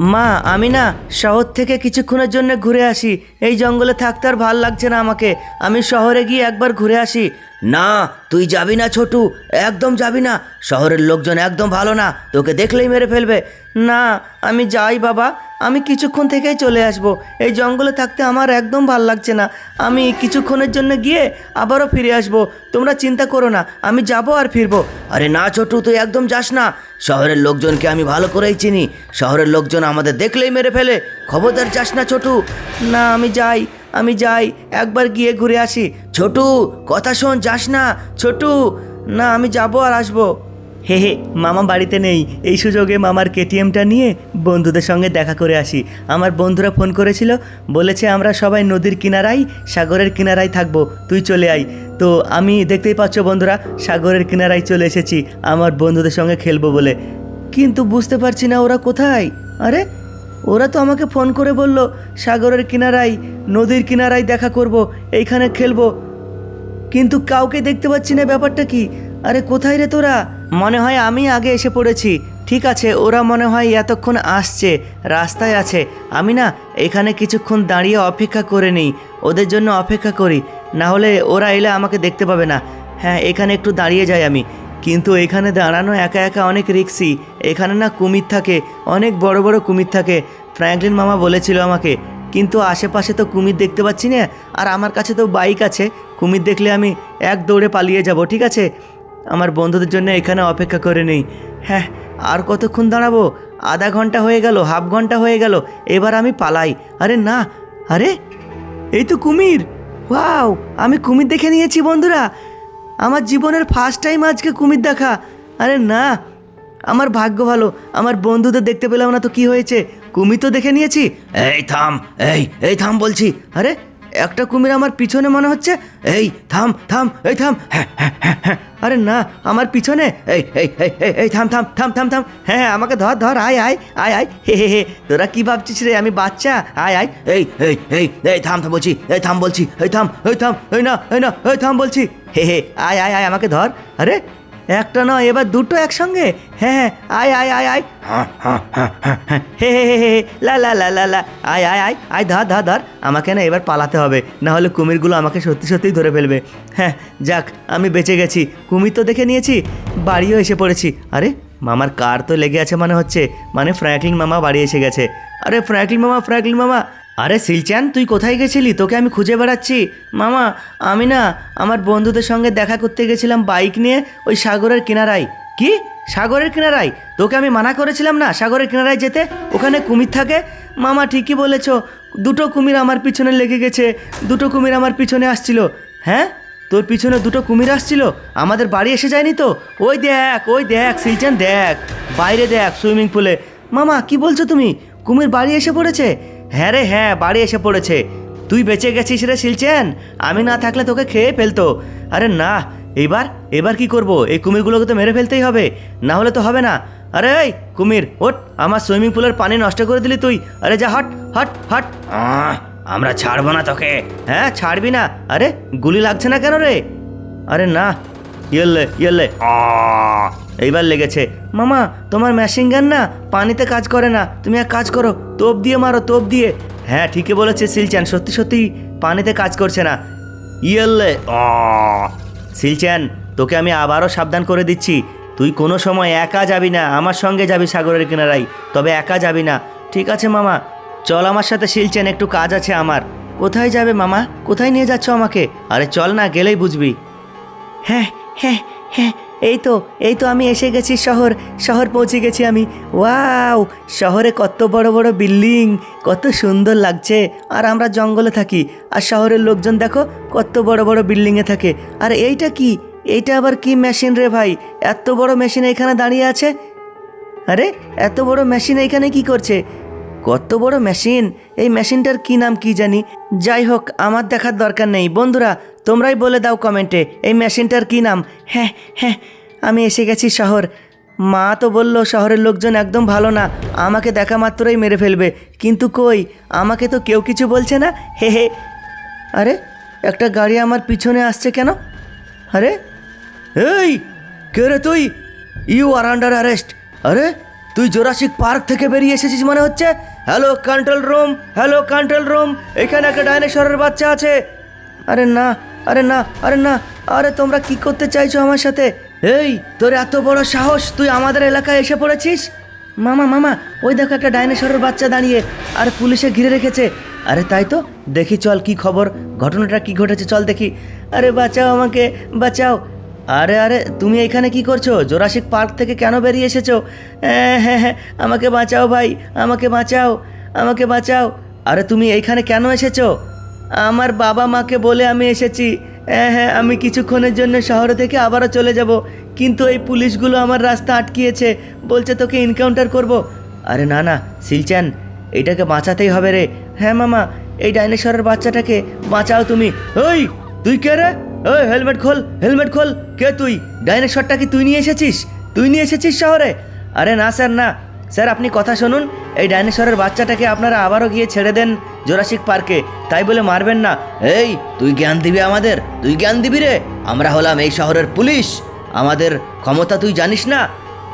মা, আমি না শহর থেকে কিছুক্ষণের জন্য ঘুরে আসি। এই জঙ্গলে থাকতে আর ভালো লাগছে না আমাকে। আমি শহরে গিয়ে একবার ঘুরে আসি। না তুই যাবি না ছোটু একদম যাবি না। শহরের লোকজন একদম ভালো না তোকে দেখলেই মেরে ফেলবে। না আমি যাই বাবা আমি কিছুক্ষণ থেকেই চলে আসব। এই জঙ্গলে থাকতে আমার একদম ভালো লাগছে না। আমি কিছুক্ষণের জন্য গিয়ে আবারও ফিরে আসব। তোমরা চিন্তা করো না আমি যাব আর ফিরবো। আরে না ছোটু তুই একদম যাস না। শহরের লোকজনকে আমি ভালো করেই চিনি। শহরের লোকজন আমাদের দেখলেই মেরে ফেলে। খবরদার যাস না ছোটু। না আমি যাই। আমি যাই, একবার গিয়ে ঘুরে আসি। ছোটু, কথা শোন, যাস না। ছোটু, না, আমি যাব আর আসব। হে হে, মামা বাড়িতে নেই। এই সুযোগে মামার কেটিএমটা নিয়ে বন্ধুদের সঙ্গে দেখা করে আসি। আমার বন্ধুরা ফোন করেছিল, বলেছে আমরা সবাই নদীর কিনারায়, সাগরের কিনারায় থাকব। তুই চলে আয়। তো আমি দেখতেই পাচ্ছ বন্ধুরা, সাগরের কিনারায় চলে এসেছি। আমার বন্ধুদের সঙ্গে খেলব বলে। কিন্তু বুঝতে পারছি না ওরা কোথায়। আরে ওরা তো আমাকে ফোন করে বলল, সাগরের কিনারায়, নদীর কিনারায় দেখা করব, এইখানে খেলব। কিন্তু কাউকে দেখতে পাচ্ছি না, ব্যাপারটা কি? আরে কোথায় রে তোরা? মনে হয় আমি আগে এসে পড়েছি। ঠিক আছে, ওরা মনে হয় এতক্ষণ আসছে, রাস্তায় আছে। আমি না এখানে কিছুক্ষণ দাঁড়িয়ে অপেক্ষা করে নিই, ওদের জন্য অপেক্ষা করি। না হলে ওরা এলে আমাকে দেখতে পাবে না। হ্যাঁ এখানে একটু দাঁড়িয়ে যাই আমি। কিন্তু এখানে দাঁড়ানো একা একা অনেক রিক্সি। এখানে না কুমির থাকে, অনেক বড় বড় কুমির থাকে। ফ্র্যাঙ্কলিন মামা বলেছিল আমাকে, কিন্তু আশেপাশে তো কুমির দেখতে পাচ্ছি না, আর আমার কাছে তো বাইক আছে। কুমির দেখলে আমি এক দৌড়ে পালিয়ে যাব, ঠিক আছে? আমার বন্ধুদের জন্য এখানে অপেক্ষা করে নেই। হ্যাঁ আর কতক্ষণ দাঁড়াবো? আধা ঘণ্টা হয়ে গেল, হাফ ঘণ্টা হয়ে গেল, এবার আমি পালাই। আরে না, আরে, এই তো কুমির! ওয়াও, আমি কুমির দেখে নিয়েছি বন্ধুরা। আমার জীবনের ফার্স্ট টাইম আজকে কুমির দেখা। আরে না, আমার ভাগ্য ভালো। আমার বন্ধুদের দেখতে পেলাম না তো কি হয়েছে? কুমির তো দেখে নিয়েছি। এই থাম, এই এই থাম বলছি। আরে একটা কুমির আমার পিছনে মনে হচ্ছে এই থাম থাম এই থাম হ্যাঁ, হ্যাঁ, হ্যাঁ। আরে না আমার পিছনে এই এই এই থাম থাম থাম থাম থাম হ্যাঁ আমাকে ধর ধর আয় আয় আয় আয় হে হে হে তোরা কি ভাবছিস রে আমি বাচ্চা আয় আয় এই এই এই এই থাম থাম বলছি এই থাম বলছি এই থাম এই থাম এই না এই না এই থাম বলছি হে হে আয় আয় আয় আমাকে ধর আরে একটা নয় এবার দুটো একসঙ্গে? হ্যাঁ হ্যাঁ আয় আয় আয় আয়। হে হে হে হে লা লা লা লা লা। আয় আয় আয় আয় ধর ধর ধর। আমাকে না এবার পালাতে হবে না হলে কুমিরগুলো আমাকে সত্যি সত্যিই ধরে ফেলবে। হ্যাঁ যাক আমি বেঁচে গেছি। কুমির তো দেখে নিয়েছি বাড়িও এসে পড়েছি। আরে মামার কার তো লেগে আছে মানে হচ্ছে। মানে ফ্র্যাঙ্কলিন মামা বাড়ি এসে গেছে। আরে ফ্র্যাঙ্কলিন মামা ফ্র্যাঙ্কলিন মামা। আরে সিলচান, তুই কোথায় গেছিলি? তোকে আমি খুঁজে বেড়াচ্ছি। মামা, আমি না আমার বন্ধুদের সঙ্গে দেখা করতে গেছিলাম বাইক নিয়ে ওই সাগরের কিনারায়। কি? সাগরের কিনারায়? তোকে আমি মানা করেছিলাম না সাগরের কিনারায় যেতে? ওখানে কুমির থাকে? মামা, ঠিকই বলেছ। দুটো কুমির আমার পিছনে লেগে গেছে। দুটো কুমির আমার পিছনে আসছিল। হ্যাঁ? তোর পিছনে দুটো কুমির আসছিল? আমাদের বাড়ি এসে যায়নি তো? ওই দেখ ওই দেখ, সিলচান, দেখ। বাইরে দেখ, সুইমিং পুলে। মামা, কি বলছো তুমি? কুমির বাড়ি এসে পড়েছে? হ্যাঁ রে হ্যাঁ বাড়ি এসে পড়েছে। তুই বেঁচে গেছিস রে, শিলচেন? আমি না থাকলে তোকে খেয়ে ফেলতো। আরে না, এবার এবার কি করব? এই কুমিরগুলোকে তো মেরে ফেলতেই হবে। না হলে তো হবে না। আরে এই, কুমির ওট আমার সুইমিং পুলের পানি নষ্ট করে দিলি তুই। আরে যা, হট হট হট। আমরা ছাড়বো না তোকে। হ্যাঁ ছাড়বি না। আরে, গুলি লাগছে না কেন রে? আরে না। ইয়েলে ইয়েলে এইবার লেগেছে। মামা তোমার মেশিন গান না পানিতে কাজ করে না। তুমি এক কাজ করো তোপ দিয়ে মারো তোপ দিয়ে। হ্যাঁ ঠিকই বলেছে সিলচ্যান সত্যি সত্যি পানিতে কাজ করছে না। ইয়েলে আহ, সিলচ্যান তোকে আমি আবারও সাবধান করে দিচ্ছি। তুই কোনো সময় একা যাবি না আমার সঙ্গে যাবি সাগরের কিনারায় তবে একা যাবি না। ঠিক আছে মামা। চল আমার সাথে শিলছেন একটু কাজ আছে আমার। কোথায় যাবে মামা? কোথায় নিয়ে যাচ্ছ আমাকে? আরে চল না গেলেই বুঝবি। হ্যাঁ হ্যাঁ হ্যাঁ। এই তো এই তো আমি এসে গেছি শহর শহর পৌঁছে গেছি আমি। ওয়াও, শহরে কত বড় বড় বিল্ডিং, কত সুন্দর লাগছে। আর আমরা জঙ্গলে থাকি, আর শহরের লোকজন দেখো কত বড় বড় বিল্ডিংয়ে থাকে। আর এইটা কি? এইটা আবার কি মেশিন রে ভাই? এত বড় মেশিন এখানে দাঁড়িয়ে আছে? আরে, এত বড় মেশিন এখানে কি করছে? কত বড় মেশিন। এই মেশিনটার কি নাম কি জানি। যাই হোক, আমার দেখার দরকার নেই। বন্ধুরা, তোমরাই বলে দাও কমেন্টে, এই মেশিনটার কি নাম? হ্যাঁ হ্যাঁ আমি এসে গেছি শহর। মা তো বলল, শহরের লোকজন একদম ভালো না। আমাকে দেখা মাত্রই মেরে ফেলবে। কিন্তু কই? আমাকে তো কেউ কিছু বলছে না? হে হে। আরে, একটা গাড়ি আমার পিছনে আসছে কেন? আরে, এই, কে রে তুই? You are under arrest. আরে, তুই জোরাসিক পার্ক থেকে বেরিয়ে এসেছিস মনে হচ্ছে? Hello control room hello control room এখানে একটা ডাইনোসরের বাচ্চা আছে। আরে না আরে না আরে না। আরে, তোমরা কি করতে চাইছো আমার সাথে? এই, তোর এত বড় সাহস, তুই আমাদের এলাকায় এসে পড়েছিস? মামা মামা, ওই দেখো একটা ডাইনোসরের বাচ্চা দাঁড়িয়ে, আর পুলিশে ঘিরে রেখেছে। আরে তাই তো, দেখি চল কি খবর, ঘটনাটা কি ঘটেছে, চল দেখি। আরে বাঁচাও আমাকে, বাঁচাও। আরে আরে, তুমি এখানে কি করছ? জোরাসিক পার্ক থেকে কেন বেরিয়ে এসেছ? হ্যাঁ হ্যাঁ হ্যাঁ আমাকে বাঁচাও ভাই, আমাকে বাঁচাও আমাকে বাঁচাও। আরে, তুমি এইখানে কেন এসেছ? আমার বাবা মাকে বলে আমি এসেছি। হ্যাঁ হ্যাঁ আমি কিছুক্ষণের জন্য শহরে থেকে আবারও চলে যাব। কিন্তু এই পুলিশগুলো আমার রাস্তা আটকিয়েছে। বলছে তোকে এনকাউন্টার করব। আরে, না না, সিলচ্যান এইটাকে বাঁচাতেই হবে রে। হ্যাঁ মামা, এই ডাইনোসরের বাচ্চাটাকে বাঁচাও তুমি। ওই তুই কে রে? ওই হেলমেট খোল হেলমেট খোল। কে তুই? ডাইনোসরটা কি তুই নিয়ে এসেছিস? তুই নিয়ে এসেছিস শহরে? আরে না, স্যার না। স্যার, আপনি কথা শুনুন। এই ডাইনোসরের বাচ্চাটাকে আপনারা আবারও গিয়ে ছেড়ে দেন জোরাসিক পার্কে। তাই বলে মারবেন না। এই, তুই জ্ঞান দিবি আমাদের? তুই জ্ঞান দিবি রে? আমরা হলাম এই শহরের পুলিশ। আমাদের ক্ষমতা তুই জানিস না?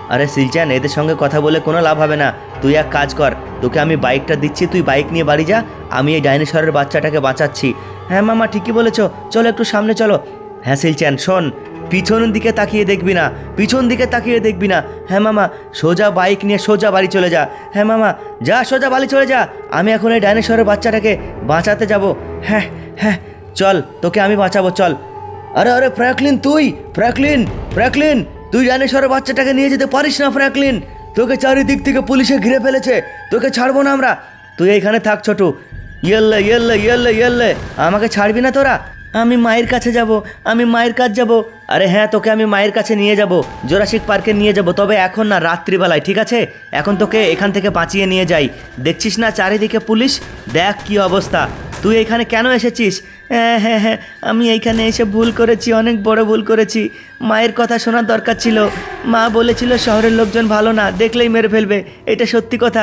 আরে সিলচান, এদের সঙ্গে কথা বলে কোনো লাভ হবে না। তুই এক কাজ কর, তোকে আমি বাইকটা দিচ্ছি, তুই বাইক নিয়ে বাড়ি যা। আমি এই ডাইনোসরের বাচ্চাটাকে বাঁচাচ্ছি। হ্যাঁ মামা, ঠিকই বলেছ। চলো, একটু সামনে চলো। হ্যাঁ সিলচান, শোন পিছনের দিকে তাকিয়ে দেখবি না, পিছন দিকে তাকিয়ে দেখবি না। হ্যাঁ মামা, সোজা বাইক নিয়ে সোজা বাড়ি চলে যা। হ্যাঁ মামা, যা, সোজা বাড়ি চলে যা। আমি এখন এই ডাইনোসরের বাচ্চাটাকে বাঁচাতে যাব। হ্যাঁ হ্যাঁ চল, তোকে আমি বাঁচাবো, চল। আরে আরে, ফ্র্যাঙ্কলিন, তুই, ফ্র্যাঙ্কলিন ফ্র্যাঙ্কলিন, তুই ডাইনোসরের বাচ্চাটাকে নিয়ে যেতে পারিস না, ফ্র্যাঙ্কলিন। তোকে চারিদিক থেকে পুলিশে ঘিরে ফেলেছে। তোকে ছাড়বো না আমরা। তুই এইখানে থাক, ছোটু। ইয়েল্লে ইয়েল্লে ইয়েল্লে ইয়েল্লে। আমাকে ছাড়বি না তোরা? আমি মায়ের কাছে যাব, আমি মায়ের কাছে যাব। আরে হ্যাঁ তোকে আমি মায়ের কাছে নিয়ে যাব। জোরাসিক পার্কে নিয়ে যাব, তবে এখন না, রাত্রিবেলায়, ঠিক আছে? এখন তোকে এখান থেকে বাঁচিয়ে নিয়ে যাই। দেখছিস না চারিদিকে পুলিশ? দেখ কি অবস্থা। তুই এখানে কেন এসেছিস? হ্যাঁ হ্যাঁ হ্যাঁ আমি এইখানে এসে ভুল করেছি, অনেক বড় ভুল করেছি। মায়ের কথা শোনার দরকার ছিল। মা বলেছিল শহরের লোকজন ভালো না, দেখলেই মেরে ফেলবে। এটা সত্যি কথা।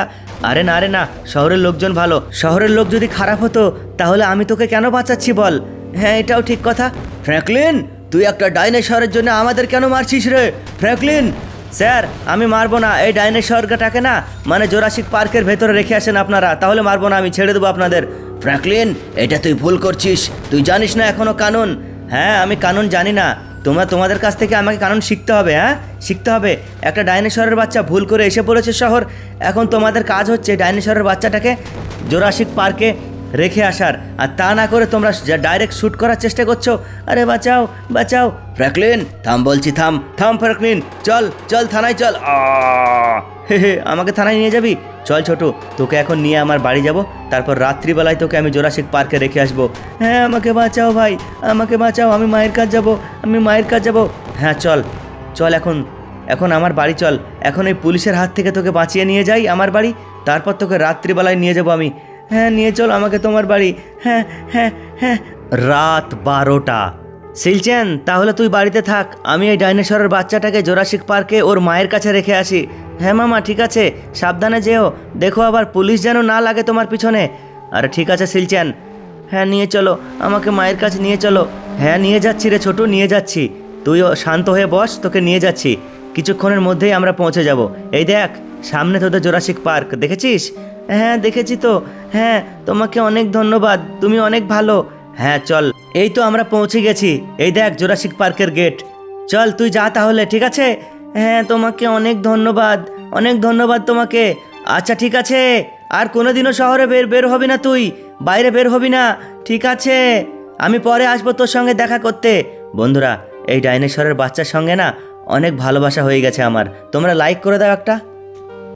আরে না আরে না, শহরের লোকজন ভালো। শহরের লোক যদি খারাপ হতো, তাহলে আমি তোকে কেন বাঁচাচ্ছি বল? হ্যাঁ এটাও ঠিক কথা। ফ্র্যাঙ্কলিন, তুই একটা ডাইনোসরের জন্য আমাদের কেন মারছিস রে? ফ্র্যাঙ্কলিন, স্যার, আমি মারবো না। এই ডাইনোসরটাকে না মানে জোরাসিক পার্কের ভেতরে রেখে আসেন আপনারা। তাহলে মারবো না, আমি ছেড়ে দেবো আপনাদের। ফ্র্যাঙ্কলিন, এটা তুই ভুল করছিস। তুই জানিস না এখনও কানুন? হ্যাঁ আমি কানুন জানি না। তোমরা তোমাদের কাছ থেকে আমাকে কানুন শিখতে হবে হ্যাঁ? শিখতে হবে। একটা ডাইনোসরের বাচ্চা ভুল করে এসে পড়েছে শহর। এখন তোমাদের কাজ হচ্ছে ডাইনোসরের বাচ্চাটাকে জোরাসিক পার্কে রেখে আসার। আর তা না করে তোমরা ডাইরেক্ট শ্যুট করার চেষ্টা করছ, আরে বাঁচাও বাঁচাও। ফ্র্যাঙ্কলিন, থাম বলছি, থাম থাম ফ্র্যাঙ্কলিন, চল চল থানায়, চল। হে হে, আমাকে থানায় নিয়ে যাবি? চল ছোটু, তোকে এখন নিয়ে আমার বাড়ি যাব, তারপর রাত্রিবেলায় তোকে আমি জোরাসিক পার্কে রেখে আসব। হ্যাঁ আমাকে বাঁচাও ভাই, আমাকে বাঁচাও, আমি মায়ের কাজ যাব, আমি মায়ের কাজ যাব। হ্যাঁ চল চল এখন এখন আমার বাড়ি চল। এখন এই পুলিশের হাত থেকে তোকে বাঁচিয়ে নিয়ে যাই আমার বাড়ি, তারপর তোকে রাত্রিবেলায় নিয়ে যাব আমি। হ্যাঁ নিয়ে চল আমাকে তোমার বাড়ি। হ্যাঁ হ্যাঁ হ্যাঁ। রাত বারোটা। সিলচেন, তাহলে তুই বাড়িতে থাক। আমি এই ডাইনোসরের বাচ্চাটাকে জোরাসিক পার্কে ওর মায়ের কাছে রেখে আসি। হ্যাঁ মামা, ঠিক আছে। সাবধানে যেও। দেখো আবার পুলিশ যেন না লাগে তোমার পিছনে। আরে, ঠিক আছে, সিলচেন। হ্যাঁ নিয়ে চলো। আমাকে মায়ের কাছে নিয়ে চলো। হ্যাঁ নিয়ে যাচ্ছি রে ছোটু, নিয়ে যাচ্ছি। তুইও শান্ত হয়ে বস, তোকে নিয়ে যাচ্ছি। কিছুক্ষণের মধ্যেই আমরা পৌঁছে যাব। এই দেখ, সামনে তোদের জোরাসিক পার্ক। দেখেছিস? হ্যাঁ দেখেছি তো। হ্যাঁ তোমাকে অনেক ধন্যবাদ। তুমি অনেক ভালো। হ্যাঁ চল। এই তো আমরা পৌঁছে গেছি। এই দেখ, জোরাসিক পার্কের গেট। চল, তুই যা তাহলে, ঠিক আছে? হ্যাঁ তোমাকে অনেক ধন্যবাদ। অনেক ধন্যবাদ তোমাকে। আচ্ছা ঠিক আছে। আর কোনোদিনও শহরে বের বের হবি না তুই। বাইরে বের হবি না। ঠিক আছে। আমি পরে আসব তোর সঙ্গে দেখা করতে। বন্ধুরা, এই ডাইনোসরের বাচ্চার সঙ্গে না অনেক ভালোবাসা হয়ে গেছে আমার। তোমরা লাইক করে দাও একটা।